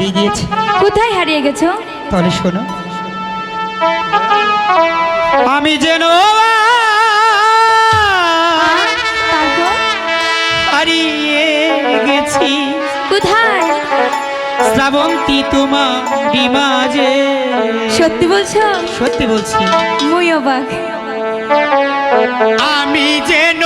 হারিয়ে গিয়েছি। কোথায় হারিয়ে গেছ? তাহলে শোনো। আমি যেন হারিয়ে গেছি। কোথায়? শ্রাবন্তী তোমা বিমাজে সত্যি বলছো? সত্যি বলছি। মুই আমি যেন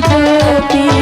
happy.